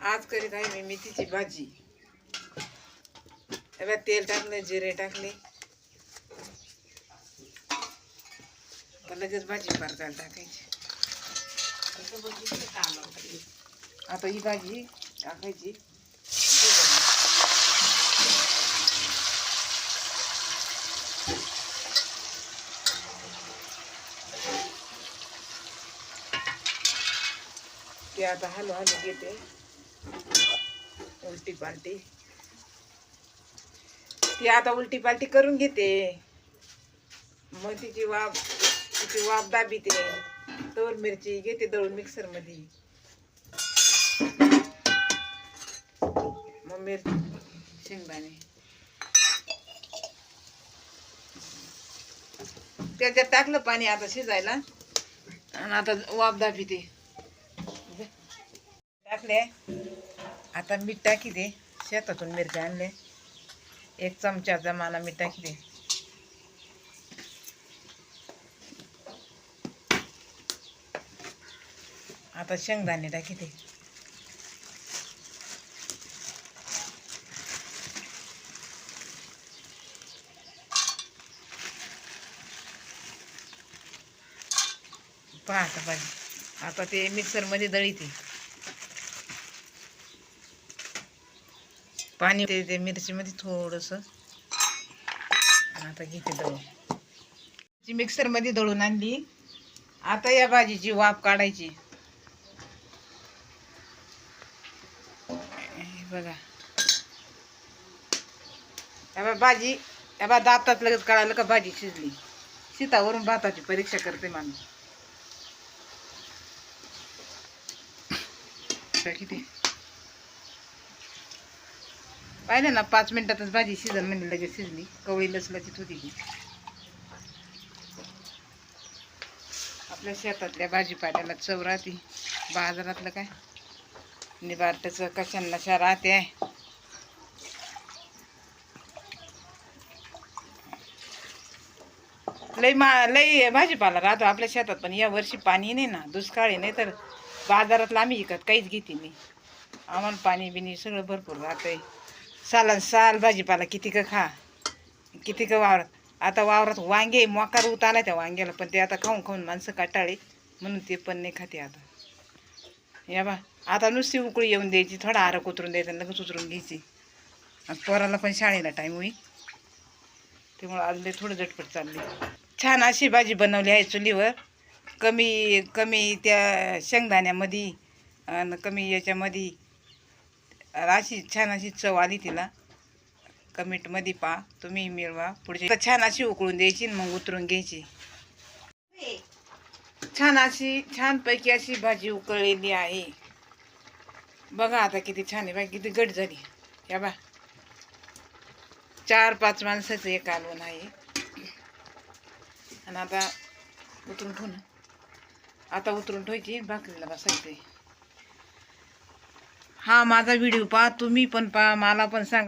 आज करीत आहे मी मेथीची भाजी. आता तेल टाकले जिरे टाकले. पण लगेच भाजी परतायला टाकायची. आता ही भाजी टाकायची. ते आता हलू हलू घेते. उलटी पालटी. ती आता उलटी पालटी करून घेते. मग तिची वाफ तिची वाफ दाबीते. तोर मिरची घेते दळून मिक्सरमध्ये मग मिरची शेंगदाणे. त्याच्यात टाकलं पाणी आता शिजायला. आणि आता वाफ दाबीते. टाकले. आता मीठ टाकी दे. शेतातून मिरच्या आणले. एक चमच्याचा माना मीठ टाकी दे. आता शेंगदाणे टाकी दे. पाहता पाहिजे आता ते मिक्सरमध्ये दळी ती. पाणी ते मिरचीमध्ये थोडंसं. आता घेते दळून. मिक्सरमध्ये दळून आणली आता या भाजीची वाफ काढायची. बघा. या बा भाजी या बा दातात लगेच कळालं का भाजी शिजली. शीतावरून भाताची परीक्षा करते माणूस. किती? पाहिलं ना पाच मिनिटातच भाजी शिजन म्हणजे लगेच शिजली. कवळी लचलचीत होती ती आपल्या शेतातल्या भाजीपाल्याला चव राहते. बाजारातलं काय? निबारट्याचं कशांना शा राहते. आहे लई मा लई भाजीपाला राहतो आपल्या शेतात पण या वर्षी पाणी नाही ना दुष्काळी नाही तर बाजारातलं आम्ही विकत काहीच घेते नाही. आम्हाला पाणी बिणी सगळं भरपूर राहतंय. साला साल भाजीपाला किती का खा किती का वावरात. आता वावरात वांगे मोकार उत आला त्या वांग्याला पण ते आता खाऊन खाऊन माणसं काटाळे म्हणून ते पण नाही खाते आता. या बा आता नुसती उकळी येऊन द्यायची थोडा आरक उतरून द्यायचा आणि लगेच उतरून घ्यायची. आणि पोराला पण शाळेला टाईम होईल. त्यामुळं आज थोडं झटपट चालली. छान अशी भाजी बनवली आहे चुलीवर. कमी कमी त्या शेंगदाण्यामध्ये आणि कमी याच्यामध्ये अशी छान अशी चव आली तिला. कमेंटमध्ये पा तुम्ही मिळवा पुढची. छान अशी उकळून द्यायची आणि मग उतरून घ्यायची. छान अशी छानपैकी अशी भाजी उकळलेली आहे. बघा आता किती छान आहे बाकी किती गट झाली. या बा. चार पाच माणसाचं एक कालवण आहे. आणि आता उतरून ठेवू ना. आता उतरून ठेवायची भाकरीला बसायचं हा माझा व्हिडिओ पहा तुम्ही पण पहा मला पण सांगा.